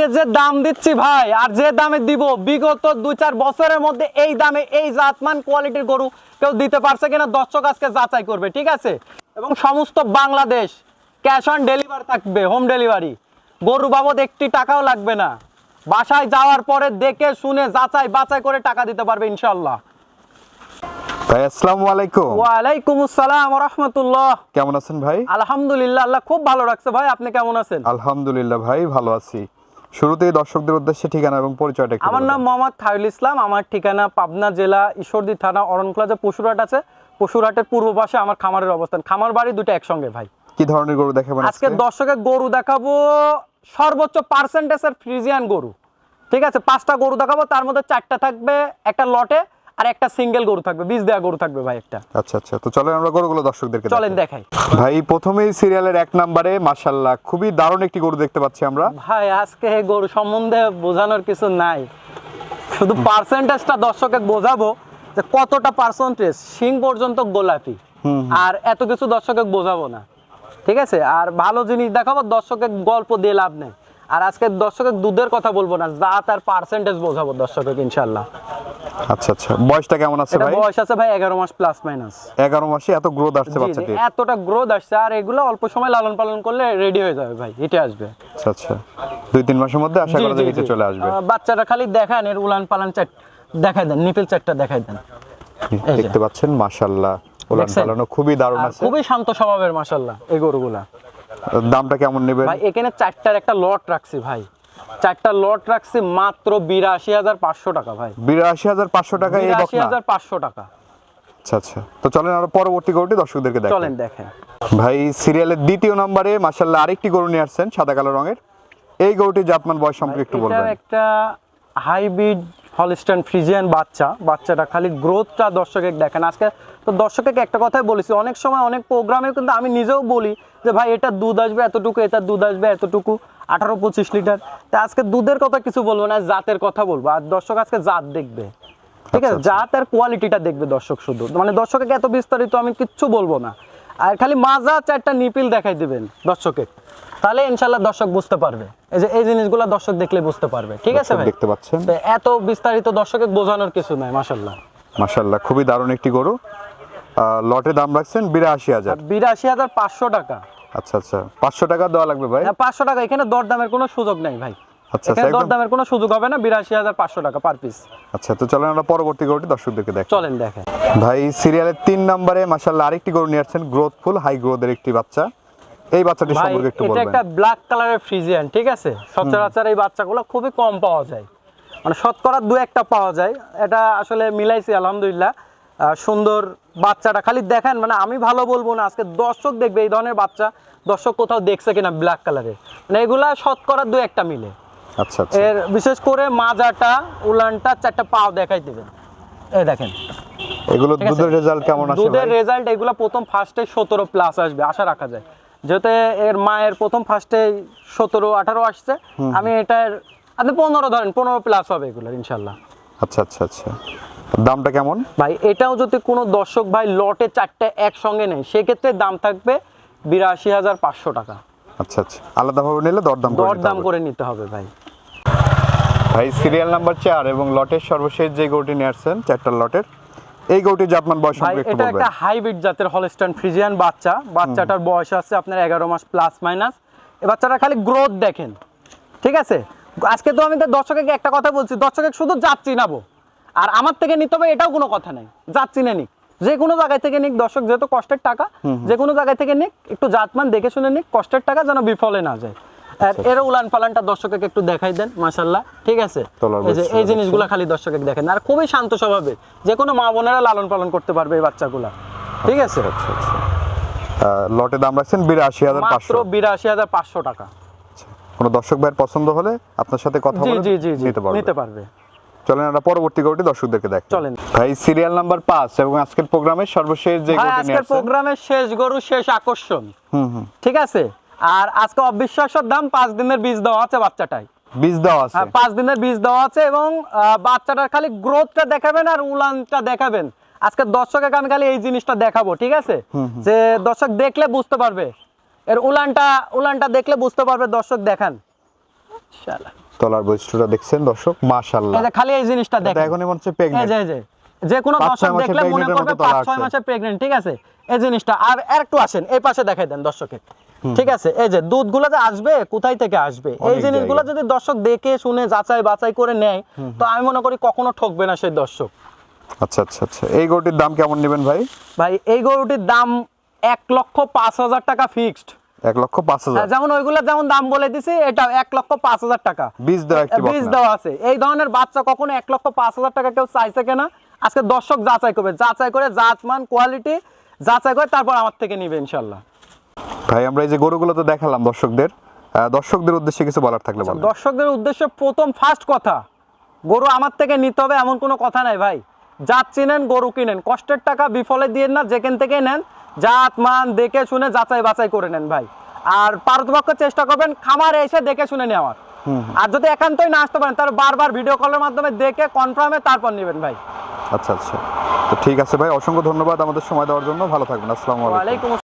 আজকে যে দাম দিচ্ছি ভাই আর যে দামে দিব বিগত দুই চার বছরের মধ্যে এই দামে এই জাতমান কোয়ালিটির গরু কেউ দিতে পারছে কিনা দর্শক আজকে যাচাই করবে ঠিক আছে? এবং সমস্ত বাংলাদেশ ক্যাশ অন ডেলিভারি থাকবে হোম ডেলিভারি গরু বাবদ একটি টাকাও লাগবে না। বাসায় যাওয়ার পরে দেখে শুনে যাচাই বাছাই করে টাকা দিতে পারবে ইনশাল্লাহ ভাই আসসালামু আলাইকুম। ওয়ালাইকুম আসসালাম রহমতুল্লাহ কেমন আছেন ভাই? আলহামদুলিল্লাহ আল্লাহ খুব ভালো রাখছে ভাই আপনি কেমন আছেন? আলহামদুলিল্লাহ ভাই ভালো আছি। শুরুতেই দর্শকদের উদ্দেশ্যে ঠিকানা এবং পরিচয়টা আমার নাম। মোহাম্মদ থাইল ইসলাম আমার ঠিকানা পাবনা জেলা ঈশ্বরদী থানা অরণ যে পশুরহাট আছে। পশুরহাটের পূর্ব পাশে আমার খামারের অবস্থান। খামার বাড়ি দুটো একসঙ্গে ভাই। কি ধরনের গরু দেখাবেন আজকে আজকে? দর্শকের গরু দেখাবো সর্বোচ্চ পার্সেন্টেজের ফ্রিজিয়ান গরু। ঠিক আছে? পাঁচটা গরু দেখাবো তার মধ্যে চারটা থাকবে একটা লটে। আর একটা সিঙ্গেল গরু থাকবে বীজ দেওয়া গরু থাকবে ভাই একটা। আচ্ছা আচ্ছা। তো চলেন আমরা গরুগুলো দর্শকদেরকে চলেন দেখাই। ভাই প্রথমেই সিরিয়ালের এক নম্বরে মাশাল্লাহ খুবই দারুণ একটি গরু দেখতে পাচ্ছি আমরা। ভাই আজকে গরু সম্বন্ধে বোঝানোর কিছু নাই। শুধু পার্সেন্টেজটা দর্শককে বোঝাবো যে কতটা পার্সেন্টেজ সিং পর্যন্ত গোলাপি। আর এত কিছু দর্শককে বোঝাবো না। ঠিক আছে? আর ভালো জিনিস দেখাবো দর্শকের গল্প দিয়ে লাভ নেই। আর আজকে দর্শকের দুধের কথা বলব না যা তার পার্সেন্টেজ বোঝাবো দর্শকের ইনশাল্লাহ আচ্ছা আচ্ছা। বয়সটা কেমন আছে ভাই? বয়স আছে ভাই এগারো মাস প্লাস মাইনাস এগারো মাসে এত গ্রোথ আসছে বাচ্চাটির? এতটা গ্রোথ আসছে আর এগুলো অল্প সময় লালন পালন করলে রেডি হয়ে যাবে ভাই হেঁটে আসবে। আচ্ছা আচ্ছা। দুই তিন মাসের মধ্যে আশা করা যায় নিচে চলে আসবে। বাচ্চাটা খালি দেখান এর উলান পালান চাট দেখাই দেন নিপেল চারটা দেখাই দেন। দেখতে পাচ্ছেন মাশাল্লাহ ওলান দেখছেন? পালানো খুবই দারুণ আছে। খুবই শান্ত স্বভাবের মাসাল্লাহ এই গরুগুলা। দামটা কেমন নেবেন? ভাই এখানে চারটার একটা লট রাখছি ভাই। চারটা লট রাখছি মাত্র বিরাশি হাজার পাঁচশো টাকা ভাই। বিরাশি হাজার পাঁচশো টাকা বিরাশি হাজার পাঁচশো টাকা। আচ্ছা আচ্ছা। তো চলেন আরও পরবর্তী গরুটি দর্শকদেরকে চলেন দেখেন। ভাই সিরিয়ালের দ্বিতীয় নম্বরে মাশাল্লাহ আরেকটি গরু নিয়ে আসছেন সাদা কালো রঙের। এই গরুটি জাতমান বয়স সম্পর্কে একটু বলবেন। একটা হাইব্রিড হলিস্টান ফ্রিজিয়ান বাচ্চা বাচ্চাটা খালি গ্রোথটা দর্শকে দেখেন। আজকে তো দর্শকে একটা কথাই বলেছি অনেক সময় অনেক প্রোগ্রামে কিন্তু আমি নিজেও বলি যে ভাই এটা দুধ আসবে এতটুকু এটা দুধ আসবে এতটুকু আঠারো পঁচিশ লিটার। তা আজকে দুধের কথা কিছু বলব না জাতের কথা বলব। আর দর্শক আজকে জাত দেখবে ঠিক আছে? আচ্ছা, আচ্ছা। জাত আর কোয়ালিটিটা দেখবে দর্শক শুধু। মানে দর্শককে এত বিস্তারিত আমি কিচ্ছু বলব না। আর খালি মাজা চারটা নিপিল দেখাই দিবেন দর্শকে তাহলে ইনশাল্লাহ দর্শক বুঝতে পারবে। এই যে এই জিনিসগুলো দর্শক দেখলে বুঝতে পারবে। ঠিক আছে ভাই? দেখতে পাচ্ছেন। এত বিস্তারিত দর্শকে বোঝানোর কিছু নাই মাসাল্লাহ মাশাল্লাহ খুবই দারুণ একটি গরু। লটে দাম রাখছেন বিরাশি হাজার। বিরাশি হাজার পাঁচশো টাকা। আচ্ছা আচ্ছা। পাঁচশো টাকা দেওয়া লাগবে ভাই? পাঁচশো টাকা এখানে দর দামের কোনো সুযোগ নাই ভাই। আচ্ছা দরদামের কোনো সুযোগ হবে না বিরাশি হাজার পাঁচশো টাকা পার পিস আচ্ছা তো চলেন আমরা পরবর্তী গরুটি দর্শকদেরকে দেখ। চলেন দেখেন। ভাই সিরিয়ালের তিন নম্বরে মাশাল্লাহ আরেকটি গরু নিয়ে আসছেন গ্রোথফুল হাই গ্রোথের একটি বাচ্চা। এই বাচ্চাটি সম্পর্কে একটু এটা একটা ব্ল্যাক কালারের ফ্রিজিয়ান ঠিক আছে? সচরাচর এই বাচ্চাগুলো খুবই কম পাওয়া যায়। মানে শতকরা দু একটা পাওয়া যায়। এটা আসলে মিলাইছি আলহামদুলিল্লাহ। সুন্দর বাচ্চাটা। খালি দেখেন মানে আমি ভালো বলব না আজকে দর্শক দেখবে এই ধরনের বাচ্চা। দর্শক কোথাও দেখছে কিনা ব্ল্যাক কালারের মানে এগুলা শতকরা দু একটা মিলে। আচ্ছা আচ্ছা। এর বিশেষ করে মাজাটা উলানটা চারটা পাও দেখাই দেবেন। এই দেখেন। এগুলো দুধের রেজাল্ট কেমন আসে দুধের রেজাল্ট এগুলো প্রথম ফার্স্টে সতেরো প্লাস আসবে আশা রাখা যায়। যেহেতু এর মায়ের প্রথম ফার্স্টে সতেরো আঠারো আসছে আমি এটার আপনি পনেরো ধরেন পনেরো প্লাস হবে এগুলো ইনশাল্লাহ। আচ্ছা আচ্ছা আচ্ছা। দামটা কেমন? ভাই এটাও যদি কোনো দর্শক ভাই লটে চারটে একসঙ্গে নেই সেক্ষেত্রে দাম থাকবে বিরাশি হাজার পাঁচশো টাকা। আচ্ছা আচ্ছা। আলাদাভাবে নিলে দরদাম করে দর নিতে দাম হবে। করে নিতে হবে ভাই। ভাই সিরিয়াল নাম্বার চার এবং লটের সর্বশেষ যে গরুটি নিয়ে আসছেন চারটা লটের এই গরুটি জাতমান বয়স ভাই সম্পর্কে একটু এটা একটা হাইব্রিড জাতের হলস্টাইন ফ্রিজিয়ান বাচ্চা। বাচ্চাটার বয়স আছে আপনার এগারো মাস প্লাস মাইনাস এই বাচ্চাটা খালি গ্রোথ দেখেন ঠিক আছে? আজকে তো আমি তো দর্শকে একটা কথা বলছি দর্শকে শুধু জাত চিনাবো। আর আমার থেকে নিতে হবে এটাও কোনো কথা নেই। জাত চিনে নিক। যে কোনো জায়গায় থেকে নিক দর্শক যেহেতু কষ্টের টাকা যে কোনো জায়গায় থেকে নিক একটু জাতমান দেখে শুনে নিক কষ্টের টাকা যেন বিফলে না যায়। আর এর উলান পালানটা দর্শকে একটু দেখাই দেন মাশাল্লাহ ঠিক আছে? এই যে এই জিনিসগুলো খালি দর্শকে দেখেন। আর খুবই শান্ত স্বভাবের যে কোনো মা বোনেরা লালন পালন করতে পারবে এই বাচ্চাগুলা ঠিক আছে? আচ্ছা আচ্ছা। আহ, লটে দাম রাখছেন বিরাশি হাজার মাত্র বিরাশি হাজার পাঁচশো টাকা। কোনো দর্শক ভাইয়ের পছন্দ হলে আপনার সাথে কথা জি বলে নিতে পারবে। চলেন আমরা পরবর্তী গরুটি দর্শকদেরকে দেখ। চলেন। ভাই সিরিয়াল নাম্বার এবং আজকের প্রোগ্রামের সর্বশেষ যে গরুটি নিয়ে আজকের প্রোগ্রামের শেষ গরু শেষ আকর্ষণ। হুম হুম। ঠিক আছে? আর আজকে অবিশ্বাস্যর দাম দিনের বীজ দেওয়া আছে বাচ্চাটাই বীজ দেওয়া আছে। হ্যাঁ দিনের বীজ দেওয়া আছে এবং বাচ্চাটার খালি গ্রোথটা দেখাবেন আর উলানটা দেখাবেন। আজকে দর্শককে আমি খালি এই জিনিসটা দেখাবো ঠিক আছে? যে দর্শক দেখলে বুঝতে পারবে। এর উলানটা উলানটা দেখলে বুঝতে পারবে দর্শক দেখান। তলার বৈশিষ্ট্যটা দেখছেন দর্শক? মাশাল্লাহ এই যে খালি এই জিনিসটা দেখেন। এখনই মনে হচ্ছে যে এই যে যে কোনো দর্শক দেখলে মনে করবে মতো তলা পাঁচ ছয় আসছে। মাসের প্রেগনেন্ট ঠিক আছে? এই জিনিসটা আর একটু আসেন এই পাশে দেখাই দেন দর্শকে ঠিক আছে? এই যে দুধগুলো যে আসবে কোথায় থেকে আসবে? এই জিনিসগুলো যদি দর্শক দেখে শুনে যাচাই বাছাই করে নেয় তো আমি মনে করি কখনো ঠকবে না সেই দর্শক। আচ্ছা আচ্ছা আচ্ছা। এই গরুটির দাম কেমন নেবেন ভাই? ভাই এই গরুটির দাম এক লক্ষ পাঁচ হাজার টাকা ফিক্সড এক লক্ষ পাঁচ হাজার। যেমন ওইগুলো যেমন দাম বলে দিছি এটা এক লক্ষ পাঁচ হাজার টাকা। বীজ দেওয়া একটি বীজ দেওয়া আছে। এই ধরনের বাচ্চা কখনো এক লক্ষ পাঁচ হাজার টাকা কেউ চাইছে কিনা? আজকে দর্শক যাচাই করবে। যাচাই করে জাতমান কোয়ালিটি যাচাই করে তারপর আমার থেকে নিবে ইনশাল্লাহ। ভাই আমরা এই যে গরুগুলো তো দেখালাম দর্শকদের। দর্শকদের উদ্দেশ্যে কিছু বলার থাকলে দর্শকদের উদ্দেশ্যে প্রথম ফার্স্ট কথা গরু আমার থেকে নিতে হবে এমন কোনো কথা নাই ভাই। জাত চিনেন গরু কিনেন। কষ্টের টাকা বিফলে দিয়ে না যেখান থেকে নেন জাত মান দেখে শুনে যাচাই বাছাই করে নেন ভাই। আর পারতপক্ষ চেষ্টা করবেন খামারে এসে দেখে শুনে নেওয়ার। আর যদি একান্তই না আসতে পারেন তাহলে বারবার ভিডিও কলের মাধ্যমে দেখে কনফার্মে তারপর নেবেন ভাই। আচ্ছা আচ্ছা। তো ঠিক আছে ভাই অসংখ্য ধন্যবাদ আমাদের সময় দেওয়ার জন্য। ভালো থাকবেন। আসসালামু আলাইকুম।